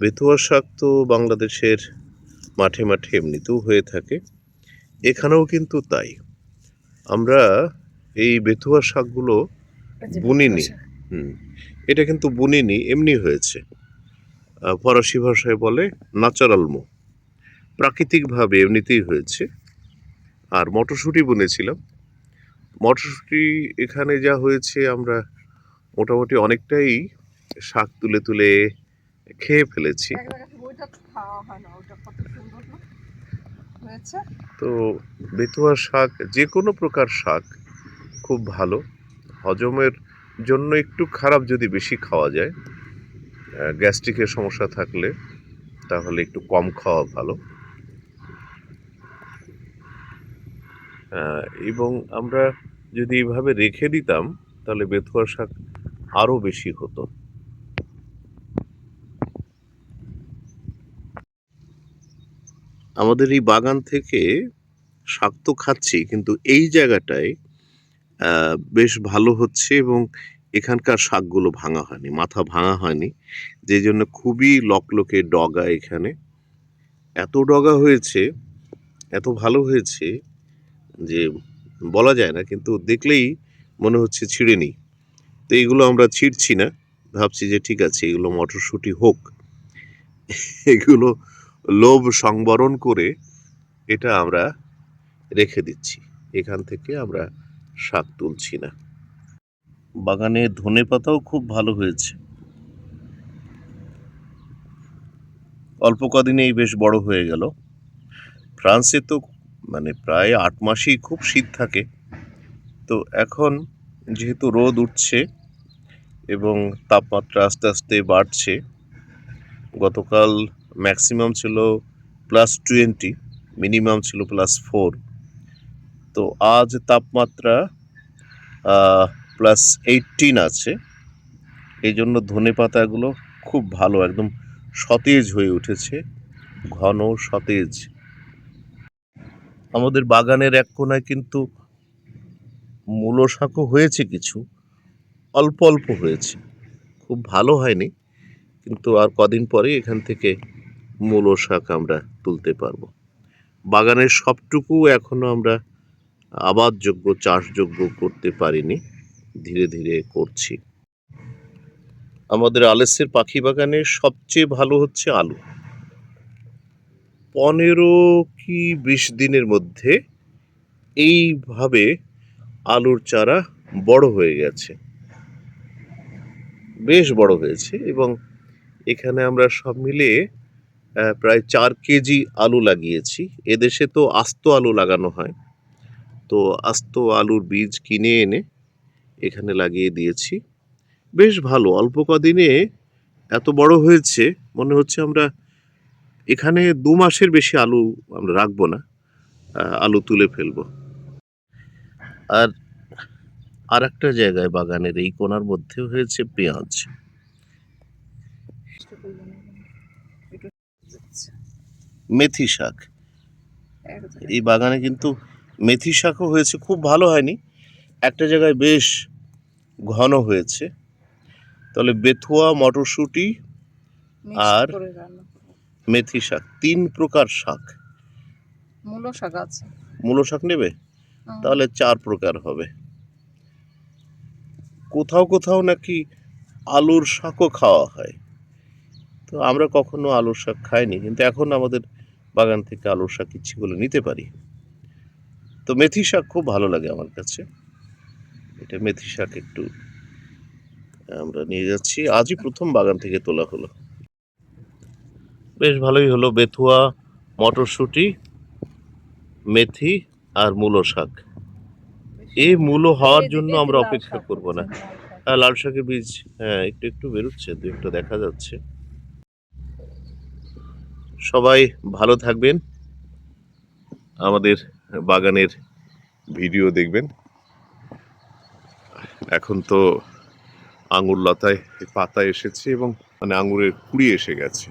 বেতুয়া শাক তো বাংলাদেশের মাঠে মাঠে এমনিতেও হয়ে থাকে। এখানেও কিন্তু তাই। আমরা এই বেতুয়া শাকগুলো বুনিনি। হুম। এটা কিন্তু বুনিনি এমনি হয়েছে। ফরাসি ভাষায় বলে ন্যাচারাল মো। প্রাকৃতিকভাবে এমনিতেই হয়েছে। আর মটরশুঁটি বুনেছিলাম। মটরশুঁটি এখানে যা হয়েছে আমরা মোটামুটি অনেকটাই শাক তুলে তুলে খেয়ে ফেলেছি। তো বেতুয়া শাক যে কোনো প্রকার শাক খুব ভালো। হজমের জন্য একটু খারাপ যদি বেশি খাওয়া যায় গ্যাস্ট্রিকের সমস্যা থাকলে তাহলে একটু কম খাওয়া ভালো। এবং আমরা যদি এইভাবে রেখে দিতাম তাহলে বেতুয়া শাক আরও বেশি হতো। আমাদের এই বাগান থেকে শাক তো খাচ্ছি, কিন্তু এই জায়গাটায় বেশ ভালো হচ্ছে এবং এখানকার শাকগুলো ভাঙা হয়নি, মাথা ভাঙা হয়নি। যে জন্য খুবই লকলকে ডগা এখানে। এত ডগা হয়েছে, এত ভালো হয়েছে যে বলা যায় না, কিন্তু দেখলেই মনে হচ্ছে ছিঁড়ে নিই। তো এইগুলো আমরা ছিঁড়ছি না, ভাবছি যে ঠিক আছে, এগুলো মটরশুঁটি হোক। এগুলো লোভ সংবরণ করে এটা আমরা রেখে দিচ্ছি। এখান থেকে আমরা শাক তুলছি না। বাগানে ধনে পাতাও খুব ভালো হয়েছে। অল্প কদিনেই বেশ বড় হয়ে গেল। ফ্রান্সে তো মানে প্রায় আট মাসই খুব শীত থাকে। তো এখন যেহেতু রোদ উঠছে এবং তাপমাত্রা আস্তে আস্তে বাড়ছে, গতকাল ম্যাক্সিমাম ছিল প্লাস টোয়েন্টি মিনিমাম ছিল প্লাস ফোর তো আজ তাপমাত্রা প্লাস এইটিন আছে। এই জন্য ধনে পাতাগুলো খুব ভালো, একদম সতেজ হয়ে উঠেছে, ঘন সতেজ। আমাদের বাগানের এক কোনায় কিন্তু মূলো শাকও হয়েছে কিছু, অল্প অল্প হয়েছে। খুব ভালো হয়নি, কিন্তু আর কদিন পরে এখান থেকে মূলো শাক আমরা তুলতে পারব। বাগানের সবটুকু এখনও আমরা আবাদযোগ্য, চাষযোগ্য করতে পারিনি। ধীরে ধীরে করছি। আমাদের আলেসের পাখি বাগানে সবচেয়ে ভালো হচ্ছে আলু। পনেরো কি বিশ দিনের মধ্যে এইভাবে আলুর চারা বড় হয়ে গেছে। বেশ বড় হয়েছে এবং এখানে আমরা সব মিলিয়ে প্রায় চার কেজি আলু লাগিয়েছি। এদেশে তো আস্ত আলু লাগানো হয়। তো আস্ত আলুর বীজ কিনে এনে এখানে লাগিয়ে দিয়েছি। বেশ ভালো, অল্প কদিনে এত বড় হয়েছে, মনে হচ্ছে আমরা এখানে দু মাসের বেশি আলু আমরা রাখব না আলু তুলে ফেলব। আর আর একটা জায়গায় বাগানের এই কোনার মধ্যে হয়েছে পেঁয়াজ। মেথি শাক। এই বাগানে কিন্তু মেথি শাকও হয়েছে খুব ভালো হয়নি। একটা জায়গায় বেশ ঘন হয়েছে। তাহলে বেথুয়া মটরশুঁটি আর- মেথি শাক তিন প্রকার শাক। মূলো শাক আছে। মূলো শাক নেবে? তাহলে চার প্রকার হবে। কোথাও কোথাও নাকি আলুর শাকও খাওয়া হয়। তো আমরা কখনো আলুর শাক খাইনি কিন্তু এখন আমাদের বাগান থেকে আলুর শাক ইচ্ছে করলে নিতে পারি। তো মেথি শাক খুব ভালো লাগে আমার কাছে। এটা মেথি শাক একটু আমরা নিয়ে যাচ্ছি। আজই প্রথম বাগান থেকে তোলা হলো। বেশ ভালোই হলো বেথুয়া মটরশুঁটি মেথি আর মূলো শাক। এই মূলো হওয়ার জন্য আমরা অপেক্ষা করব না। হ্যাঁ লাল শাকের বীজ হ্যাঁ একটু একটু বেরোচ্ছে দু একটু দেখা যাচ্ছে। সবাই ভালো থাকবেন। আমাদের বাগানের ভিডিও দেখবেন। এখন তো আঙুর লতায় পাতা এসেছে এবং মানে আঙুরের কুড়ি এসে গেছে।